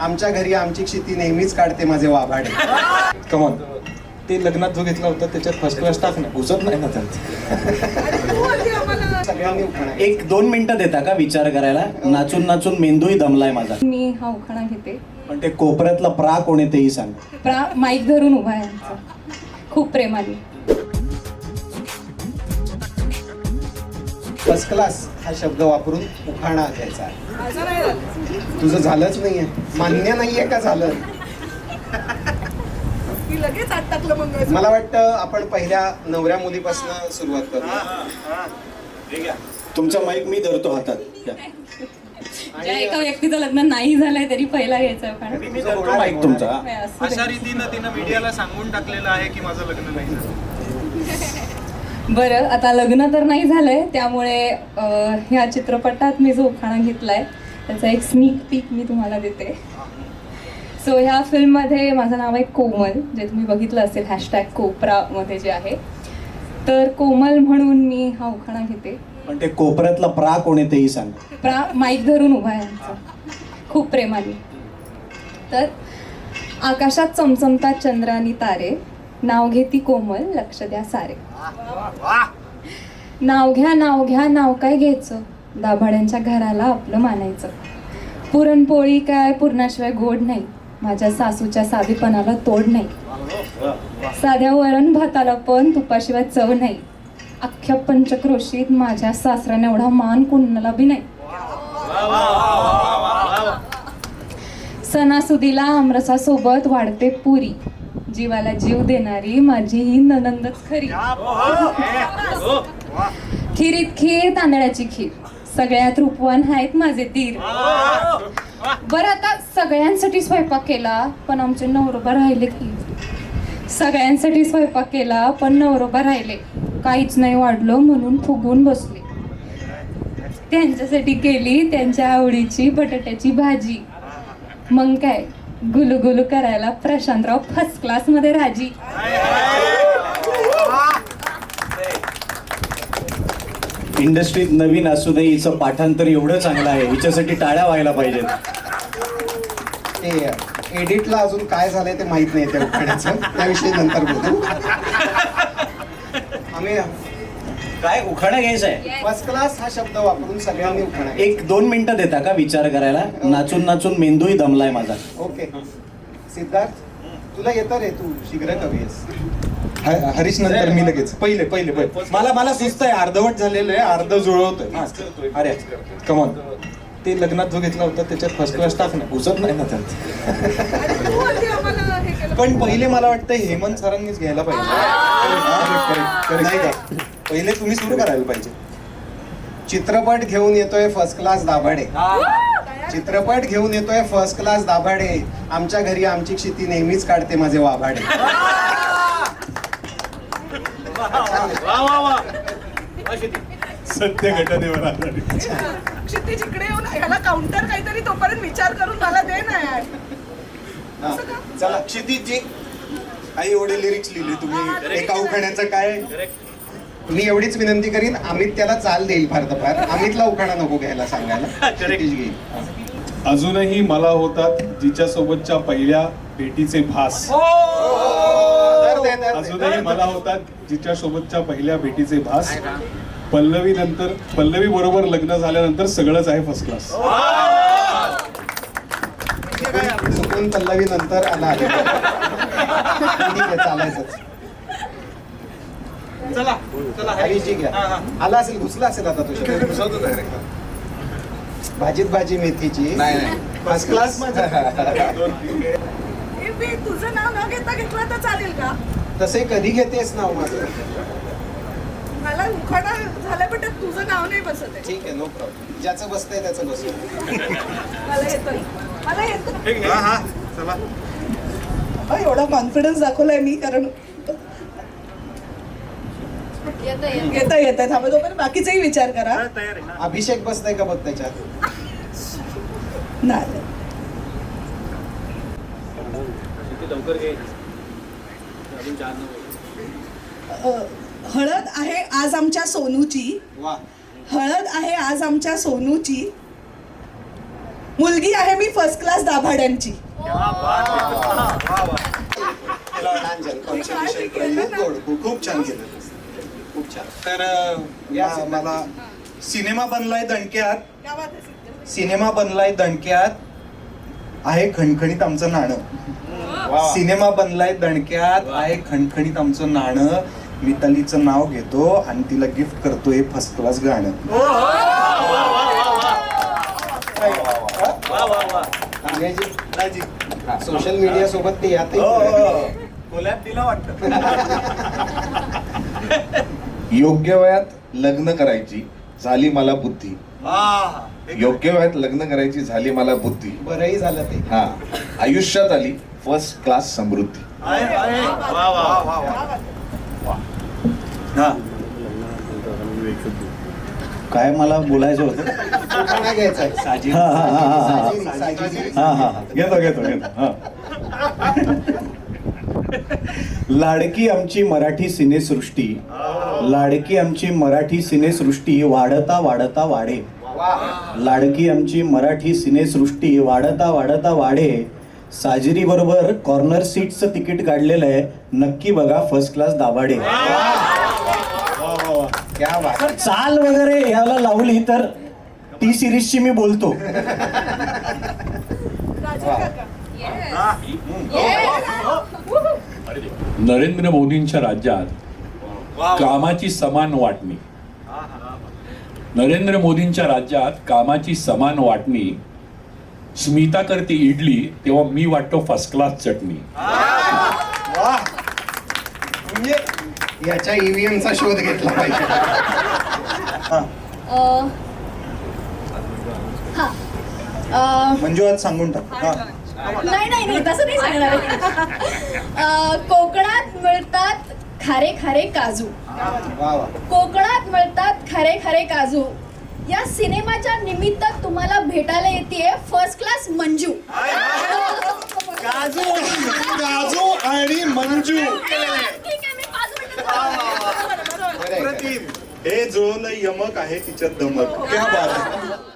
आमच्या घरी आमची क्षिती नेहमीच काढते माझे वाभाडे. कमॉन ते लग्नात जो घेतला होता त्याच्यात फर्स्ट क्लास टाक ना. उचत नाही ना त्यांचं सगळ्यांनी उखाणा एक दोन मिनिटं देता का विचार करायला? नाचून नाचून मेंदूही दमलाय माझा. मी हा उखाणा घेते. पण ते कोपऱ्यातला प्रा कोण आहे तेही सांग. प्रा माईक धरून उभा आहे खूप प्रेमाने. फर्स्ट क्लास हा शब्द वापरून उखाणा घ्यायचा तुझं झालंच नाहीये. मान्य नाहीये का झालं? मला वाटतं आपण पहिल्या नवऱ्या मुलीपासून सुरुवात करू. तुमचा माईक मी धरतो हातात. एका व्यक्तीचं लग्न नाही झालंय तरी पहिला घ्यायचा उखाणा. मी धरतो माईक तुमचा. अशा रीतीनं तिनं मीडियाला सांगून टाकलेलं आहे की माझं लग्न नाही झालं. बरं आता लग्न तर नाही झालंय त्यामुळे ह्या चित्रपटात मी जो उखाणा घेतलाय. त्याचा एक स्नीक पीक मी तुम्हाला देते. सो ह्या फिल्ममध्ये माझं नाव आहे कोमल जे तुम्ही बघितलं असेल हॅशटॅग कोपरामध्ये जे आहे. तर कोमल म्हणून मी हा उखाणा घेते. पण ते कोपऱ्यातला प्रा कोण आहे तेही सांग. प्रा माईक धरून उभा आहे खूप प्रेमाने. तर आकाशात चमचमतात चंद्र आणि तारे. नाव घेती कोमल लक्ष द्या सारे. नाव घ्या नाव घ्या नाव काय घ्यायचं? दाभाड्यांच्या घराला आपलं मानायचं. पुरणपोळी काय पुरणाशिवाय गोड नाही. माझ्या सासूच्या साधेपणाला तोड नाही. साध्या वरण भाताला पण तुपाशिवाय चव नाही. अख्ख्या पंचक्रोशीत माझ्या सासऱ्याने एवढा मान कुणाला बी नाही. सणासुदीला आमरसासोबत वाढते पुरी. जीवाला जीव देणारी माझी ही ननंदच खरी. खिरीत खीर तांदळाची खीर. सगळ्यात रूपवान आहेत माझे तीर. बरं आता सगळ्यांसाठी स्वयंपाक केला पण आमचे नवरोबा राहिले की. सगळ्यांसाठी स्वयंपाक केला पण नवरोबा राहिले. काहीच नाही वाढलं म्हणून फुगून बसले. त्यांच्यासाठी केली त्यांच्या आवडीची बटाट्याची भाजी. मग काय? गुलू गुलू करायला प्रशांतराव फर्स्ट क्लासमध्ये राजी. इंडस्ट्रीत नवीन असू हिचं पाठांतर एवढं चांगलं आहे. हिच्यासाठी टाळ्या व्हायला पाहिजेत. ते एडिटला अजून काय झालंय ते माहीत नाही त्या त्याविषयी नंतर बोलू. आम्ही काय उखाणा घ्यायचा आहे फर्स्ट क्लास हा शब्द वापरून सगळ्यांनी उखाणा. एक दोन मिनिटं देता का विचार करायला? नाचून नाचून मेंदूही दमलाय माझा. ओके सिद्धार्थ तुला येतं रे तू? शीघ्र कवी आहेस ह- हरीश नंतर मी लगेच. पहिले पहिले पहिले. मला मला सुस्त आहे. अर्धवट झालेलं आहे. अर्ध जुळवतोय. अरे. कमॉन ते लग्नात जो घेतला होता त्याच्यात फर्स्ट क्लास टाक ना. उचत नाही ना त्यांचं तू आधी आम्हाला हे केलं. पण पहिले मला वाटतं हेमंत सरांनीच घ्यायला पाहिजे. Correct, correct, correct. नाही का? पहिले तुम्ही सुरू करायला पाहिजे? चित्रपट घेऊन येतोय फर्स्ट क्लास दाभाडे. चित्रपट घेऊन येतोय फर्स्ट क्लास दाभाडे. आमच्या घरी आमची क्षिती नेहमीच काढते माझे वाभाडे. सत्य घटनेवर आधारित क्षितिज इकडे येऊन ह्याला काउंटर काहीतरी तोपर्यंत विचार करून मला दे ना यार. हा, चला क्षितिजी. आई एवढे लिरिक्स लिहिले तुम्ही. एका उखाण्याचं काय? मी एवढीच विनंती करीन अमित त्याला चाल देईल फार तर फार. अमितला उखाणा नको घ्यायला सांगायला. क्षितिज घेईल. अजूनही मला होतात जिच्या सोबतच्या पहिल्या भेटीचे भास. दे. अजूनही मला होतात जिच्या सोबतच्या पहिल्या भेटीचे भास. पल्लवी नंतर पल्लवी बरोबर लग्न झाल्यानंतर सगळंच आहे फर्स्ट क्लास चुकून पल्लवी नंतर आला. चालायचंच. चला चला. घ्या. आला असेल घुसला असेल आता तुझ्या भाजीत भाजी मेथीची. फर्स्ट क्लास मी तुझं नाव न घेता घेतलं तर चालेल का? तसे कधी घेतेस नाव माझं? मला उखाणा झालाय पण त्यात तुझं नाव नाही बसत आहे. ठीक आहे नो प्रॉब्लेम ज्याचं बसतंय त्याचं बसू मला येतं. मला येतं. हा हा. चला. हा, एवढा कॉन्फिडन्स दाखवलाय मी कारण येतं येतं थांबा तोपर्यंत बाकीचाही विचार करा. अभिषेक बसताय का बघ त्याच्यात? नाही. हळद आहे आज आमच्या सोनूची. हळद आहे आज आमच्या सोनूची. मुलगी आहे मी फर्स्ट क्लास दाभाड्यांची. खूप छान केलं. तर या. मला सिनेमा बनलाय दणक्यात? सिनेमा बनलाय दणक्यात. आहे खणखणीत आमचं नाणं. सिनेमा बनलाय दणक्यात. आहे खणखणीत आमचं नाणं. मितालीचं नाव घेतो आणि तिला गिफ्ट करतोय फर्स्ट क्लास गाणं. सोशल मीडिया सोबत ते यात योग्य वयात लग्न करायची झाली मला बुद्धी. योग्य वयात लग्न करायची झाली मला बुद्धी. बरंही झालं ते. हा. आयुष्यात आली फर्स्ट क्लास समृद्धी. काय मला बोलायचं होतं? घ्यायचा. हा, हा, हा, हा, हा. हा हा हा. घेतो घेतो घेतो. हा. लाडकी आमची मराठी सिनेसृष्टी. लाडकी आमची मराठी सिनेसृष्टी वाढता वाढता वाढे. लाडकी आमची मराठी सिनेसृष्टी वाढता वाढता वाढे. साजिरी बरोबर कॉर्नर सीटचं तिकीट काढलेलं आहे. नक्की बघा फर्स्ट क्लास दाभाडे. क्या बात. तर चाल वगैरे याला लावली तर टी सिरीजची मी बोलतो. नरेंद्र मोदींच्या राज्यात कामाची समान वाटणी. नरेंद्र मोदींच्या राज्यात कामाची समान वाटणी. स्मिता करते इडली तेव्हा मी वाटतो फर्स्ट क्लास चटणी. याच्या ईव्हीएम चा शोध घेतला पाहिजे. हा. मंजू आज सांगून टाक. हा. नाही नाही नाही तसं नाही सांगणार अं, कोकणात मिळतात खारे खारे काजू. कोकणात मिळतात खरे खरे काजू. या सिनेमाच्या निमित्त तुम्हाला भेटायला येते फर्स्ट क्लास मंजू. काजू काजू आणि मंजू? हे जुळवलं यमक आहे तिच्यात दमक. क्या बात आहे.